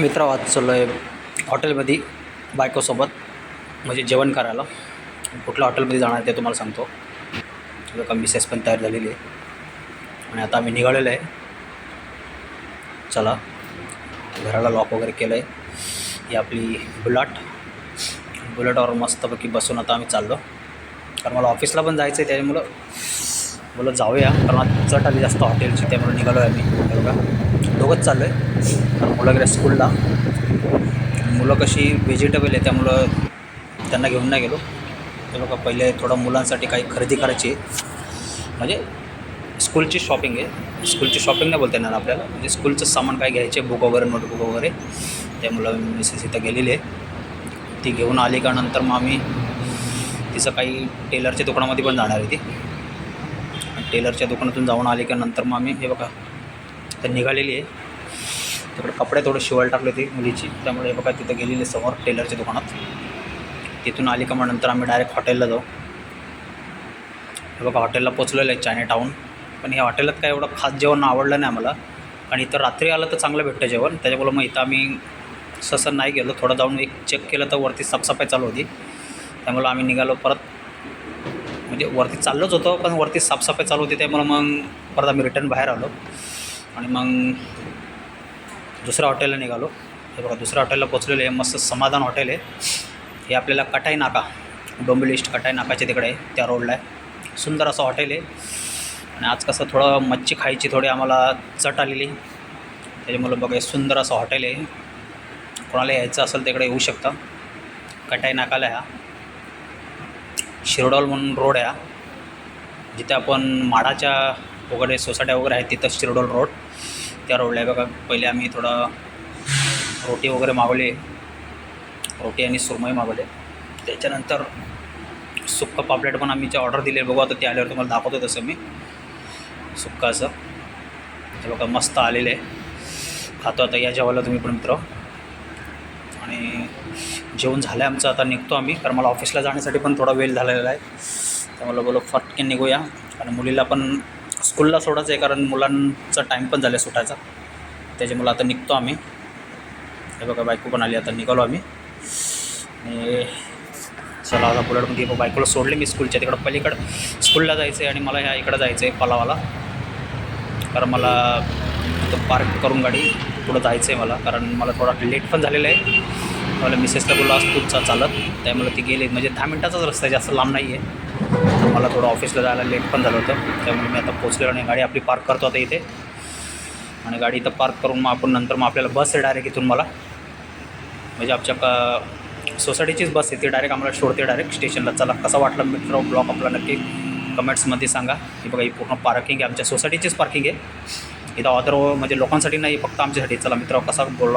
मित्र आज चाललो आहे हॉटेलमध्ये बायकोसोबत म्हणजे जेवण करायला. कुठल्या हॉटेलमध्ये जाणार आहे ते तुम्हाला सांगतो. का मिसेस पण तयार झालेली आहे. आणि आता आम्ही निघालेलो आहे. चला घराला लॉक वगैरे केलं आहे ही आपली बुलाट. बुलेटवर मस्तपैकी बसून आता आम्ही चाललो. कारण मला ऑफिसला पण जायचं आहे त्यामुळं बोलत जाऊया. कारण आज चट आली जास्त हॉटेलची त्यामुळे निघालो आहे आम्ही. बरोबर बघा दोघंच चाललो आहे मुलाकडे गेल्या स्कूलला मुलं कशी व्हेजिटेबल आहे त्यामुळं त्यांना घेऊन नाही गेलो. ते लोक पहिले थोडं मुलांसाठी काही खरेदी करायची. म्हणजे आहे म्हणजे स्कूलची शॉपिंग आहे. स्कूलची शॉपिंग नाही बोलता येणार आपल्याला. म्हणजे स्कूलचं सामान काय घ्यायचे बुक वगैरे नोटबुक वगैरे. त्यामुळं मिसेस इथं गेलेली आहे ती घेऊन आली का नंतर मग आम्ही तिचं काही टेलरच्या दुकानामध्ये पण जाणार आहे ती. टेलरच्या दुकानातून जाऊन आली का नंतर मग आम्ही हे बघा तर निघालेली आहे. तिकडे कपडे थोडे शिवायला टाकले होते मुलीची. त्यामुळे बघा तिथं गेलेली समोर टेलरच्या दुकानात. तिथून आली का मग नंतर आम्ही डायरेक्ट हॉटेलला जाऊ. हे बघा हॉटेलला पोचलेलं आहे चायना टाऊन पण ह्या हॉटेलात काय एवढं खास जेवण आवडलं नाही आम्हाला. आणि इथं रात्री आलं तर चांगलं भेटतं जेवण. त्याच्यामुळं मग इथं आम्ही ससं नाही गेलो. थोडं जाऊन एक चेक केलं तर वरती साफसफाई चालू होती. त्यामुळं आम्ही निघालो परत. म्हणजे वरती चाललोच होतो पण वरती साफसफाई चालू होती. त्यामुळं मग परत आम्ही रिटर्न बाहेर आलो. आणि मग दुसऱ्या हॉटेलला निघालो. हे बघा दुसऱ्या हॉटेलला पोचलेलं आहे. मस्त समाधान हॉटेल आहे. हे आपल्याला कटाई नाका डोंबिवली कटाई नाकाच्या तिकडे आहे त्या रोडला आहे. सुंदर असं हॉटेल आहे. आणि आज कसं थोडं मच्छी खायची थोडी आम्हाला चट आलेली. त्याच्यामुळं बघा सुंदर असं हॉटेल आहे. कोणाला यायचं असेल तिकडे येऊ शकता. कटाई नाकाला ह्या शिरोडॉल म्हणून रोड आहे जिथे आपण माडाच्या वगैरे सोसायट्या वगैरे आहेत तिथं शिरडोल रोड. त्या रोडला आहे बघा पहिले आम्ही थोडं रोटी वगैरे मागवले. रोटी आणि सुरमई मागवले. त्याच्यानंतर सुक्का पापलेट पण आम्ही जे ऑर्डर दिले बघू आता ते आल्यावर तुम्हाला दाखवतो तसं मी. सुक्का असं. ते बघा मस्त आलेलं. आहे खातो आता या जेवायला तुम्ही पण मित्र. आणि जेवण झालं आहे आमचं आता निघतो आम्ही. कारण मला ऑफिसला जाण्यासाठी पण थोडा वेळ झालेला आहे. त्यामुळे बोलो फटके निघूया. आणि मुलीला पण स्कूलला सोडायचं आहे कारण मुलांचा टाईम पण झाला सुटायचा. त्याच्यामुळे आता निघतो आम्ही. हे बघा बायको पण आली आता निघालो आम्ही. आणि चला आता बुलेटमध्ये मग बायकोला सोडले मी स्कूलच्या तिकडं. पलीकडं स्कूलला जायचं आहे आणि मला ह्या इकडं जायचं आहे पलावाला. कारण मला पार्क करून गाडी पुढं जायचं आहे मला. कारण मला थोडा लेट पण झालेला आहे. मला मिसेसला बोलला असतो चालत. त्यामुळे ती गेली. म्हणजे दहा मिनटाचाच रस्ता आहे जास्त लांब नाही आहे मला थोडं ऑफिसला जायला लेट पण झालं होतं. त्यामुळे मी आता पोचलेलो आणि गाडी आपली पार्क करतो आता इथे. आणि गाडी इथं पार्क करून मग आपण नंतर मग आपल्याला बस आहे डायरेक्ट इथून मला. म्हणजे आमच्या का सोसायटीचीच बस आहे. ती डायरेक्ट आम्हाला सोडते डायरेक्ट स्टेशनला चला कसा वाटला मित्र ब्लॉक आपला नक्की कमेंट्समध्ये सांगा. की बघा ही पूर्ण पार्किंग आहे. आमच्या सोसायटीचीच पार्किंग आहे. इथं ऑदर म्हणजे लोकांसाठी नाही फक्त आमच्यासाठी. चला मित्र कसा बोलला